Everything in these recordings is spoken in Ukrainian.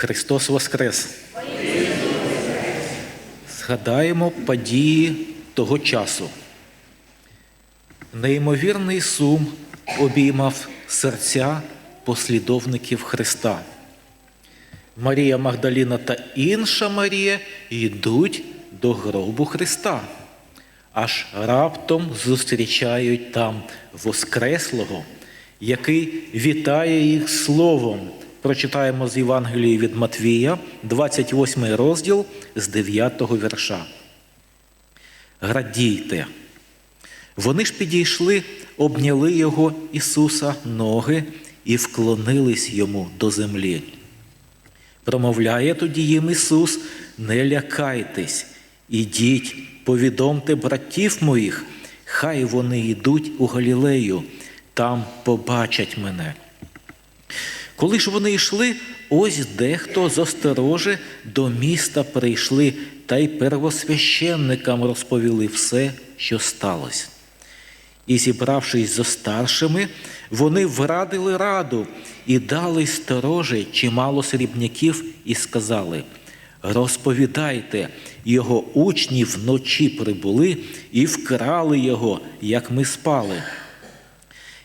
Христос Воскрес! Згадаємо події того часу. Неймовірний сум обіймав серця послідовників Христа. Марія Магдаліна та інша Марія йдуть до гробу Христа, аж раптом зустрічають там Воскреслого, який вітає їх словом. Прочитаємо з Євангелії від Матвія, 28 розділ з 9 вірша. Градійте. Вони ж підійшли, обняли його Ісуса ноги і вклонились йому до землі. Промовляє тоді їм Ісус, не лякайтесь, ідіть, повідомте братів моїх, хай вони йдуть у Галілею, там побачать мене. Коли ж вони йшли, ось дехто з осторожи до міста прийшли та й первосвященникам розповіли все, що сталося. І, зібравшись зо старшими, вони врадили раду і дали сторожі чимало срібняків і сказали: розповідайте, його учні вночі прибули і вкрали його, як ми спали.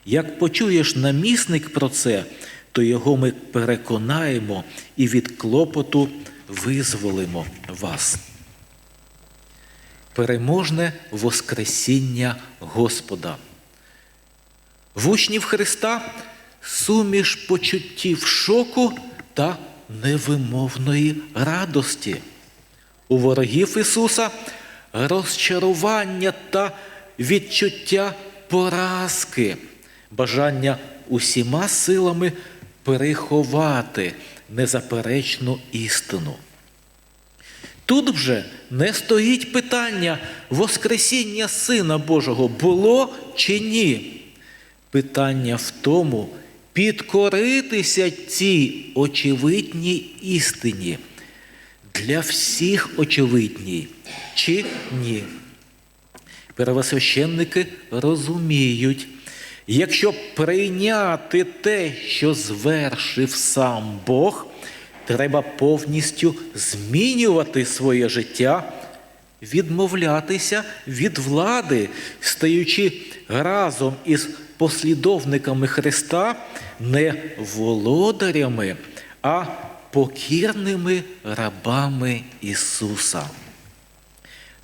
Як почуєш намісник про це, то його ми переконаємо і від клопоту визволимо вас. Переможне Воскресіння Господа. В учнів Христа суміш почуттів шоку та невимовної радості. У ворогів Ісуса розчарування та відчуття поразки, бажання усіма силами переховати незаперечну істину. Тут вже не стоїть питання Воскресіння Сина Божого було чи ні. Питання в тому, підкоритися цій очевидній істині. Для всіх очевидній чи ні. Первосвященники розуміють, якщо прийняти те, що звершив сам Бог, треба повністю змінювати своє життя, відмовлятися від влади, стаючи разом із послідовниками Христа не володарями, а покірними рабами Ісуса.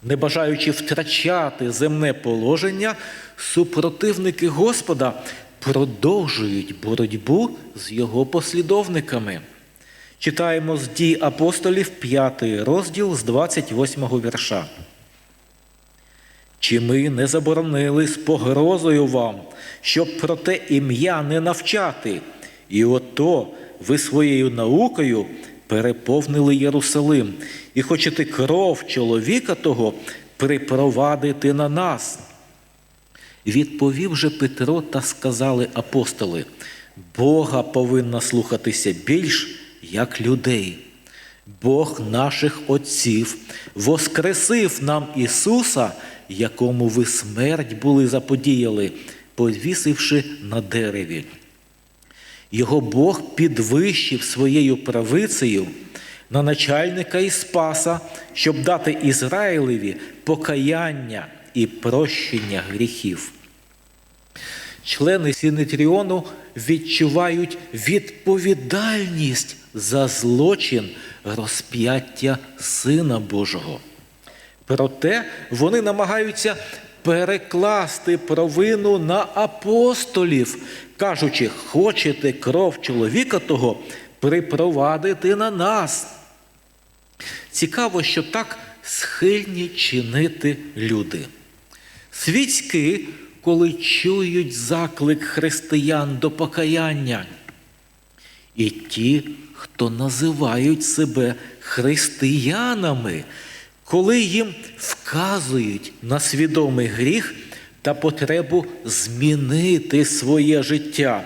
Не бажаючи втрачати земне положення, супротивники Господа продовжують боротьбу з його послідовниками. Читаємо з дій апостолів 5 розділ з 28 вірша. Чи ми не заборонили з погрозою вам, щоб про те ім'я не навчати, і ото ви своєю наукою переповнили Єрусалим і хочете кров чоловіка того припровадити на нас. Відповів же Петро та сказали апостоли: Бога повинна слухатися більш, як людей. Бог наших отців воскресив нам Ісуса, якому ви смерть були заподіяли, повісивши на дереві. Його Бог підвищив своєю правицею на начальника і спаса, щоб дати Ізраїлеві покаяння і прощення гріхів. Члени Синетріону відчувають відповідальність за злочин розп'яття Сина Божого. Проте вони намагаються перекласти провину на апостолів, кажучи, хочете кров чоловіка того припровадити на нас. Цікаво, що так схильні чинити люди. Світські, коли чують заклик християн до покаяння, і ті, хто називають себе християнами, коли їм вказують на свідомий гріх та потребу змінити своє життя,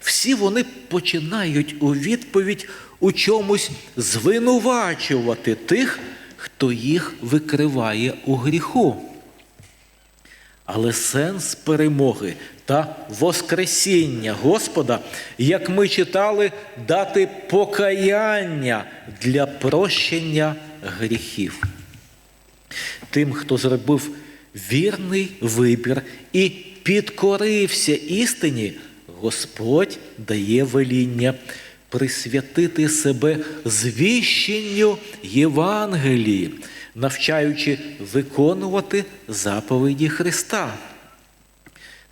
всі вони починають у відповідь у чомусь звинувачувати тих, хто їх викриває у гріху. Але сенс перемоги та Воскресіння Господа, як ми читали, дати покаяння для прощення гріхів. Тим, хто зробив вірний вибір і підкорився істині, Господь дає веління присвятити себе звіщенню Євангелії, навчаючи виконувати заповіді Христа.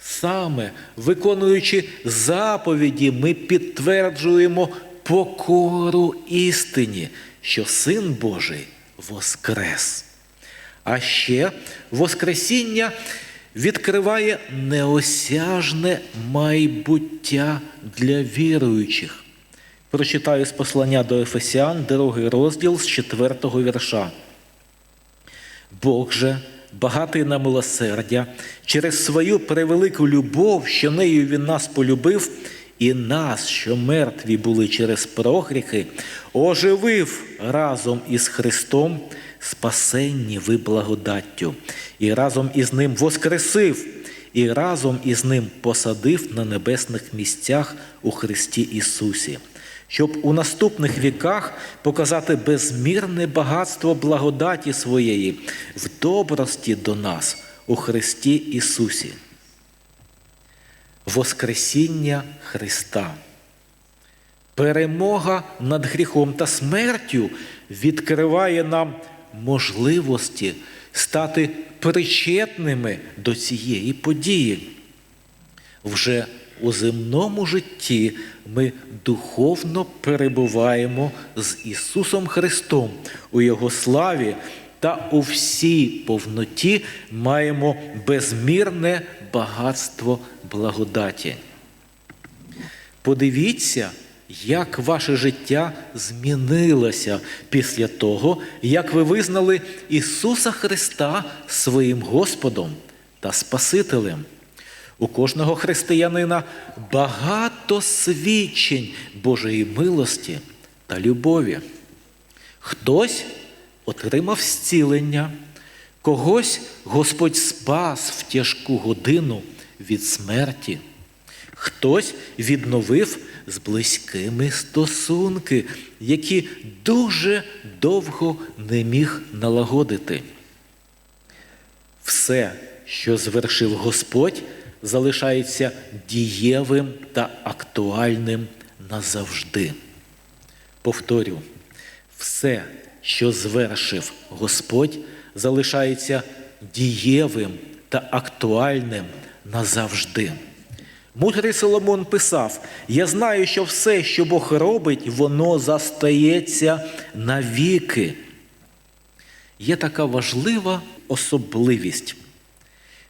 Саме виконуючи заповіді, ми підтверджуємо покору істині, що Син Божий воскрес. А ще Воскресіння відкриває неосяжне майбуття для віруючих. Прочитаю з послання до Ефесян, другий розділ з четвертого вірша. Бог же, багатий на милосердя, через свою превелику любов, що нею Він нас полюбив, і нас, що мертві були через прогріхи, оживив разом із Христом, спасенні ви благодаттю, і разом із Ним воскресив, і разом із Ним посадив на небесних місцях у Христі Ісусі щоб у наступних віках показати безмірне багатство благодаті своєї в добрості до нас у Христі Ісусі. Воскресіння Христа. Перемога над гріхом та смертю відкриває нам можливості стати причетними до цієї події. Вже у земному житті ми духовно перебуваємо з Ісусом Христом у Його славі та у всій повноті маємо безмірне багатство благодаті. Подивіться, як ваше життя змінилося після того, як ви визнали Ісуса Христа своїм Господом та Спасителем. У кожного християнина багато свідчень Божої милості та любові. Хтось отримав зцілення, когось Господь спас в тяжку годину від смерті, хтось відновив з близькими стосунки, які дуже довго не міг налагодити. Все, що звершив Господь, залишається дієвим та актуальним назавжди. Повторю, все, що звершив Господь, залишається дієвим та актуальним назавжди. Мудрий Соломон писав: Я знаю, що все, що Бог робить, воно застається навіки. Є така важлива особливість.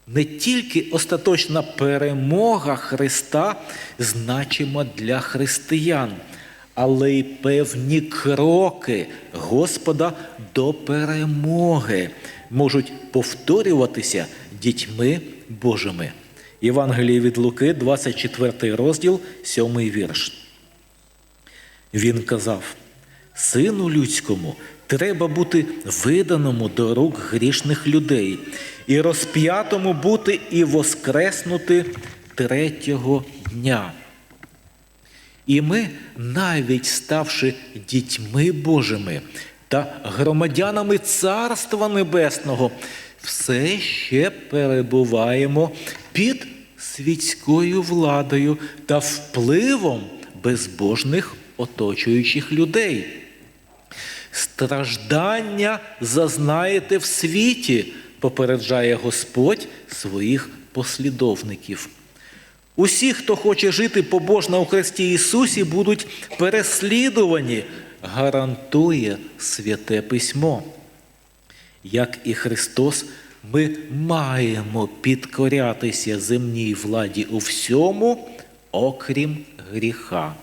Не тільки остаточна перемога Христа значима для християн, але й певні кроки Господа до перемоги можуть повторюватися дітьми Божими. Євангеліє від Луки, 24 розділ, 7 вірш. Він казав: Сину людському, треба бути виданому до рук грішних людей, і розп'ятому бути і воскреснути третього дня. І ми, навіть ставши дітьми Божими та громадянами Царства Небесного, все ще перебуваємо під світською владою та впливом безбожних оточуючих людей. Страждання зазнаєте в світі, попереджає Господь своїх послідовників. Усі, хто хоче жити побожно у Христі Ісусі, будуть переслідувані, гарантує святе письмо. Як і Христос, ми маємо підкорятися земній владі у всьому, окрім гріха.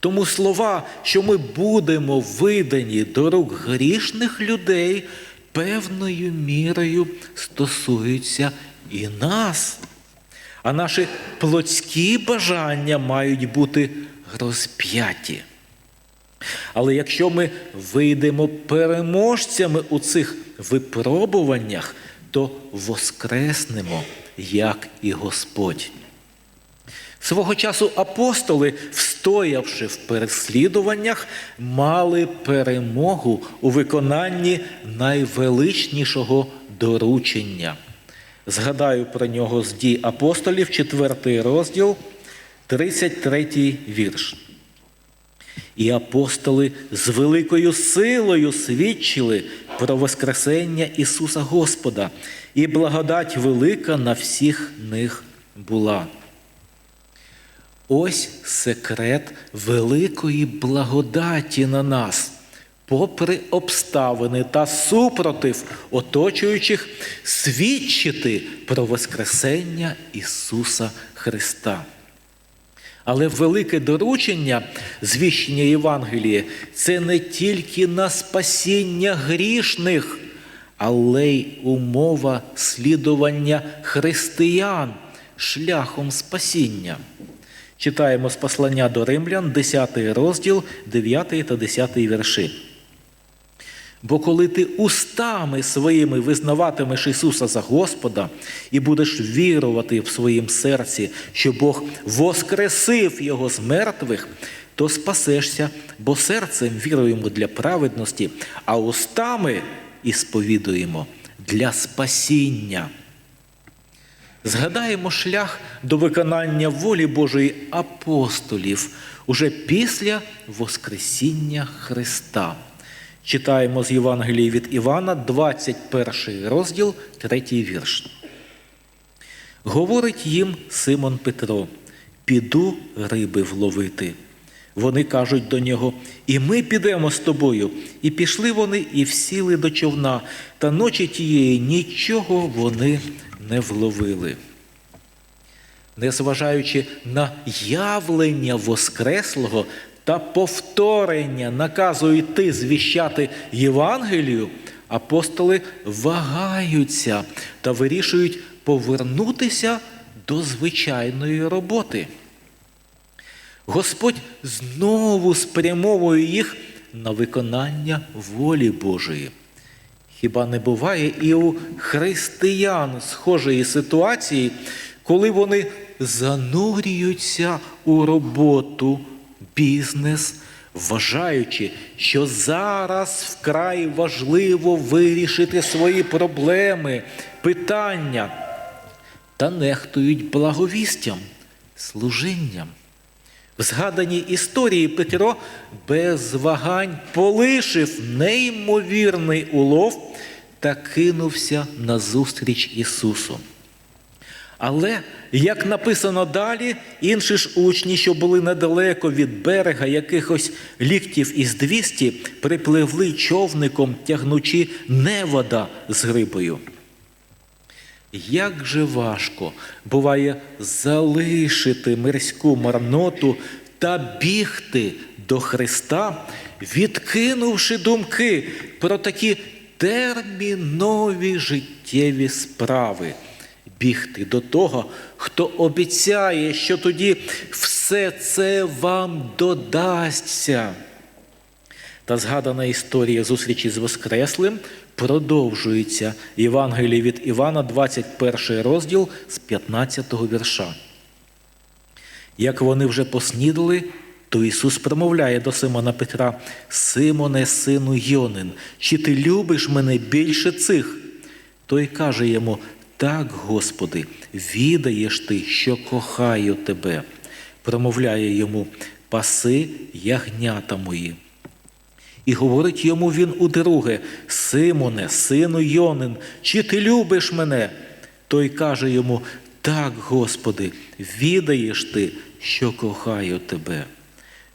Тому слова, що ми будемо видані до рук грішних людей, певною мірою стосуються і нас. А наші плотські бажання мають бути розп'яті. Але якщо ми вийдемо переможцями у цих випробуваннях, то воскреснемо, як і Господь. Свого часу апостоли, встоявши в переслідуваннях, мали перемогу у виконанні найвеличнішого доручення. Згадаю про нього з дій апостолів, 4 розділ, 33 вірш. І апостоли з великою силою свідчили про Воскресення Ісуса Господа, і благодать велика на всіх них була. Ось секрет великої благодаті на нас, попри обставини та супротив оточуючих, свідчити про Воскресення Ісуса Христа. Але велике доручення звіщення Євангелії це не тільки на спасіння грішних, але й умова слідування християн шляхом спасіння. Читаємо з послання до римлян, 10 розділ, 9 та 10 вірші. Бо коли ти устами своїми визнаватимеш Ісуса за Господа і будеш вірувати в своїм серці, що Бог воскресив Його з мертвих, то спасешся, бо серцем віруємо для праведності, а устами і сповідуємо для спасіння. Згадаємо шлях до виконання волі Божої апостолів уже після Воскресіння Христа. Читаємо з Євангелії від Івана, 21 розділ, 3 вірш. Говорить їм Симон Петро: Піду риби вловити. Вони кажуть до нього, і ми підемо з тобою. І пішли вони і всіли до човна, та ночі тієї нічого вони не вловили. Незважаючи на явлення Воскреслого та повторення наказу йти звіщати Євангелію, апостоли вагаються та вирішують повернутися до звичайної роботи. Господь знову спрямовує їх на виконання волі Божої. Хіба не буває і у християн схожої ситуації, коли вони занурюються у роботу, бізнес, вважаючи, що зараз вкрай важливо вирішити свої проблеми, питання та нехтують благовістям, служінням. В згаданій історії Петро без вагань полишив неймовірний улов та кинувся назустріч Ісусу. Але, як написано далі, інші ж учні, що були недалеко від берега якихось ліктів із 200, припливли човником, тягнучи невода з рибою. Як же важко буває залишити мирську марноту та бігти до Христа, відкинувши думки про такі термінові життєві справи, бігти до того, хто обіцяє, що тоді все це вам додасться. Та згадана історія зустрічі з Воскреслим продовжується Євангеліє від Івана, 21 розділ з 15 вірша. Як вони вже поснідали, то Ісус промовляє до Симона Петра: Симоне, сину Йонин, чи ти любиш мене більше цих? Той каже йому: Так, Господи, відаєш ти, що кохаю тебе. Промовляє йому, паси ягнята мої. І говорить йому він удруге, Симоне, сину Йонин, чи ти любиш мене? Той каже йому, так, Господи, відаєш ти, що кохаю тебе.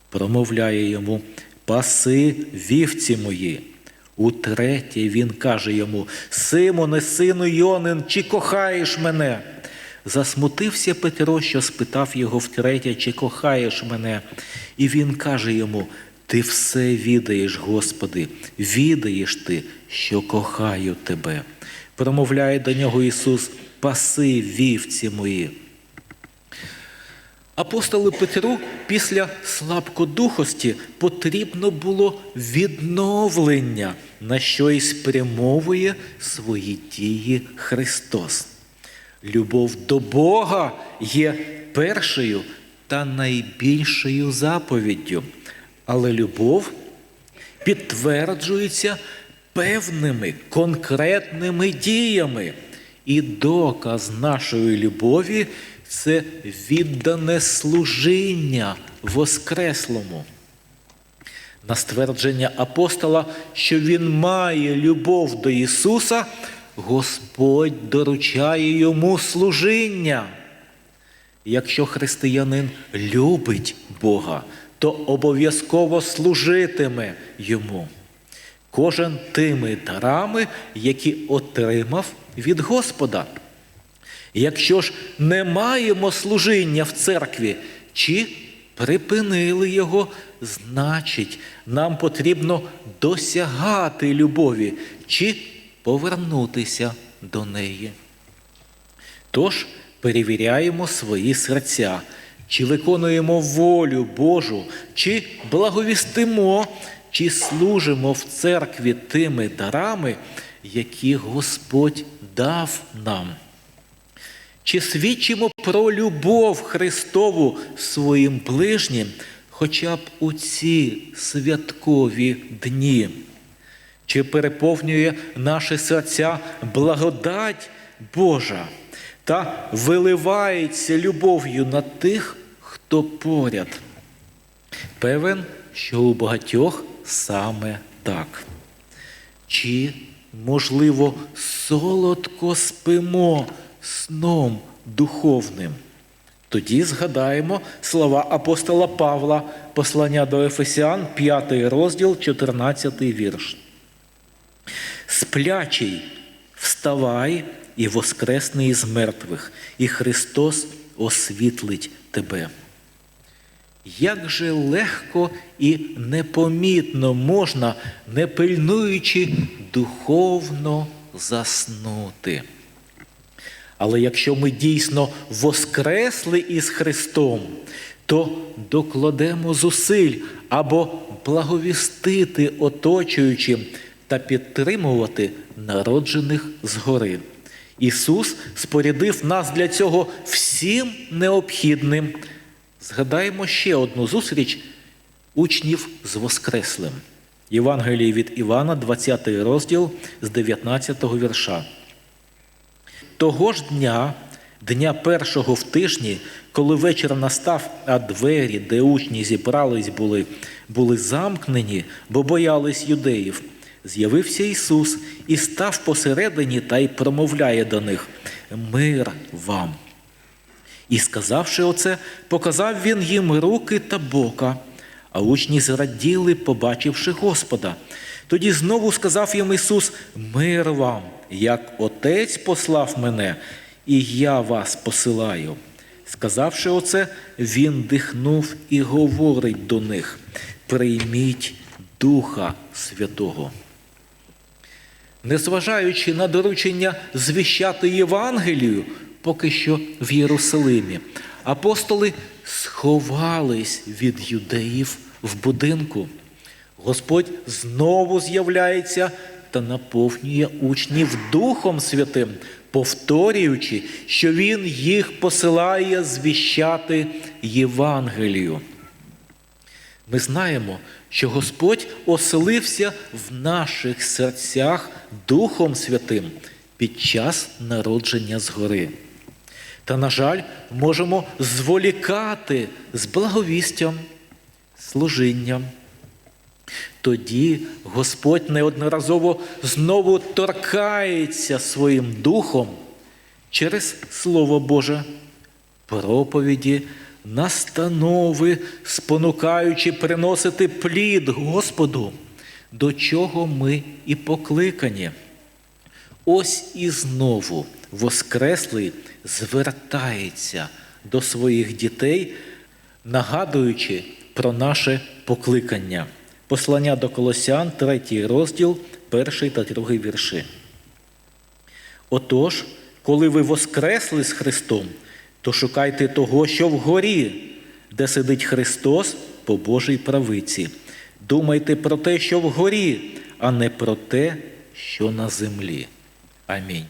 Промовляє йому, паси вівці мої. Утретє він каже йому, Симоне, сину Йонин, чи кохаєш мене? Засмутився Петро, що спитав його втретє, чи кохаєш мене. І він каже йому, ти все відаєш, Господи, відаєш ти, що кохаю тебе. Промовляє до нього Ісус, паси вівці мої. Апостолу Петру після слабкодухості потрібно було відновлення, на що і спрямовує свої дії Христос. Любов до Бога є першою та найбільшою заповіддю, але любов підтверджується певними конкретними діями. І доказ нашої любові це віддане служіння Воскреслому. На ствердження апостола, що він має любов до Ісуса, Господь доручає йому служіння. Якщо християнин любить Бога, то обов'язково служитиме йому. Кожен тими дарами, які отримав від Господа. Якщо ж не маємо служіння в церкві, чи припинили його, значить, нам потрібно досягати любові чи повернутися до неї. Тож перевіряємо свої серця, чи виконуємо волю Божу, чи благовістимо, чи служимо в церкві тими дарами, які Господь дав нам. Чи свідчимо про любов Христову своїм ближнім хоча б у ці святкові дні? Чи переповнює наші серця благодать Божа та виливається любов'ю на тих, хто поряд? Певен, що у багатьох саме так. Чи, можливо, солодко спимо сном духовним? Тоді згадаємо слова апостола Павла, послання до Ефесян, 5 розділ, 14 вірш. Сплячий, вставай і воскресни із мертвих, і Христос освітлить тебе. Як же легко і непомітно можна, не пильнуючи, духовно заснути. Але якщо ми дійсно воскресли із Христом, то докладемо зусиль або благовістити оточуючим та підтримувати народжених згори. Ісус спорядив нас для цього всім необхідним. Згадаємо ще одну зустріч учнів з Воскреслим. Євангелії від Івана, 20 розділ з 19 вірша. Того ж дня, дня першого в тижні, коли вечір настав, а двері, де учні зібрались, були, були замкнені, бо боялись юдеїв, з'явився Ісус і став посередині та й промовляє до них Мир вам. І, сказавши оце, показав він їм руки та бока, а учні зраділи, побачивши Господа. Тоді знову сказав їм Ісус: Мир вам, як Отець послав мене, і я вас посилаю. Сказавши оце, він дихнув і говорить до них: Прийміть Духа Святого. Незважаючи на доручення звіщати Євангелію, поки що в Єрусалимі, апостоли сховались від юдеїв в будинку. Господь знову з'являється та наповнює учнів Духом Святим, повторюючи, що Він їх посилає звіщати Євангелію. Ми знаємо, що Господь оселився в наших серцях Духом Святим під час народження згори. Та, на жаль, можемо зволікати з благовістям, служінням. Тоді Господь неодноразово знову торкається своїм духом через Слово Боже, проповіді, настанови, спонукаючи приносити плід Господу, до чого ми і покликані. Ось і знову Воскреслий звертається до своїх дітей, нагадуючи про наше покликання. Послання до Колосян, 3 розділ, 1 та 2 вірші. Отож, коли ви воскресли з Христом, то шукайте того, що вгорі, де сидить Христос по Божій правиці. Думайте про те, що вгорі, а не про те, що на землі. Амінь.